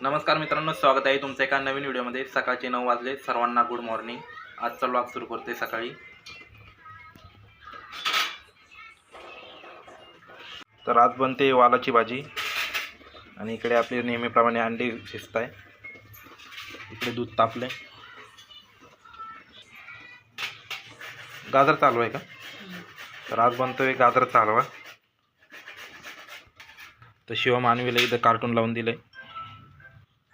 नमस्कार मित्रांनो स्वागत आहे तुमचं एका नवीन व्हिडिओमध्ये. सकाळचे नऊ वाजले. सर्वांना गुड मॉर्निंग आजचा व्लॉग सुरू करते सकाळी. तर आज बनते वालाची भाजी. आणि इकडे आपले नेहमीप्रमाणे अंडी शिजत आहे इकडे दूध तापले गाजर चालू आहे का? तर आज बनतोय गाजर चालवा तर शिवा मानवीला इथं कार्टून लावून दिलंय.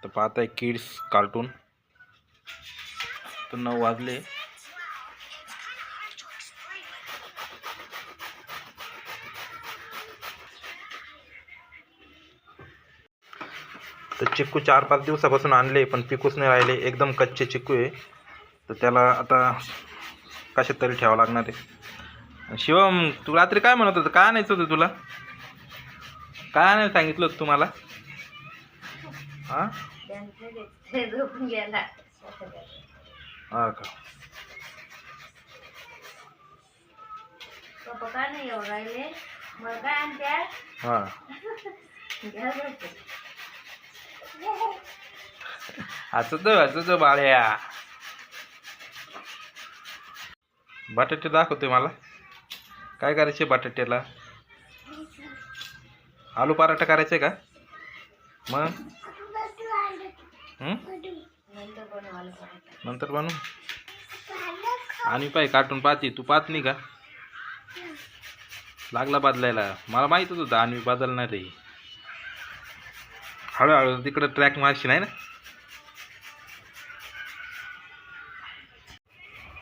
तर पाहत आहे किड्स कार्टून तर नऊ वाजले. तर चिक्कू चार पाच दिवसापासून आणले पण पिकूच नाही राहिले. एकदम कच्चे चिक्कू आहे. तर त्याला आता कशात तरी ठेवावं लागणार आहे. शिवम तू रात्री काय म्हणत होतं? काय आणायचं होतं तुला? काय आणायला सांगितलं होतं तुम्हाला? हां? झोपून गेला हा का? पप्पा का नाही येऊ राहिले. मग काय आणत्या हां. घ्या झोपून. हसत हसत बाळ्या. बटाटे दाखवते मला. काय करायचे बटाट्याला? आलू पराठा करायचा का? मग? नंतर बनवू आणि पाय काटून पाहते. तू पाहत नाही का? लागला बदलायला. मला माहीतच होतं आणि बदलणार. आहे हळूहळू तिकडं ट्रॅक मारशी नाही ना?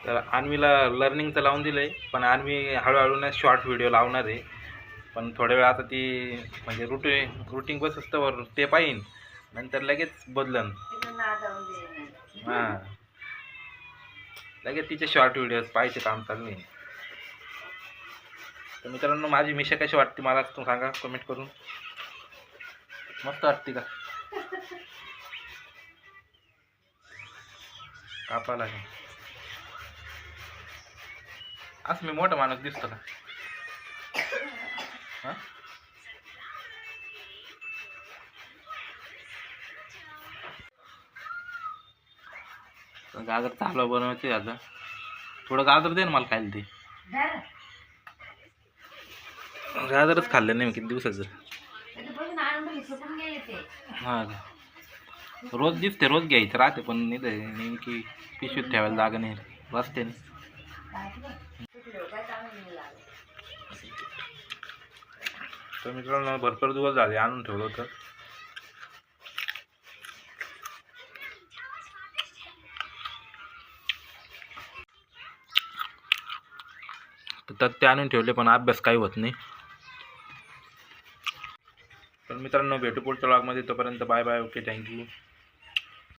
तर अन्वीला लर्निंगचं लावून दिलं आहे पण अन्वी हळूहळू ना शॉर्ट व्हिडिओ लावणार आहे. पण थोड्या वेळ आता ती म्हणजे रुटी रुटीन बस असतं ते पाहिन नंतर लगेच बदलन. हां. लगेच तिचे शॉर्ट व्हिडिओज पाहायचे काम चालू आहे. तर मित्रांनो माझी मिशा कशी वाटते मला तू सांगा कमेंट करून. मस्त वाटते का? कापा लागेल. असं मी मोठा माणूस दिसतो का? हां? तर गाजर हलवा बनवायचे आता. थोडं गाजर दे ना मला खायला ते. गाजरच खाल्लं नाही किती दिवसाचं. हा हां रोज दिसते रोज घ्यायचं राहते पण नाही नेमकी पिशवीत ठेवायला जागा नाही. रस्त्याने काय ते? सुटलं, काय चांगलं नाही लागलं. तर मित्रांनो भरपूर दिवस झाले आणून ठेवलं होतं. तर ते आणून ठेवले पण अभ्यास काही होत नाही. तर मित्रांनो भेटू पुढच्या ब्लॉगमध्ये तोपर्यंत बाय बाय ओके थँक्यू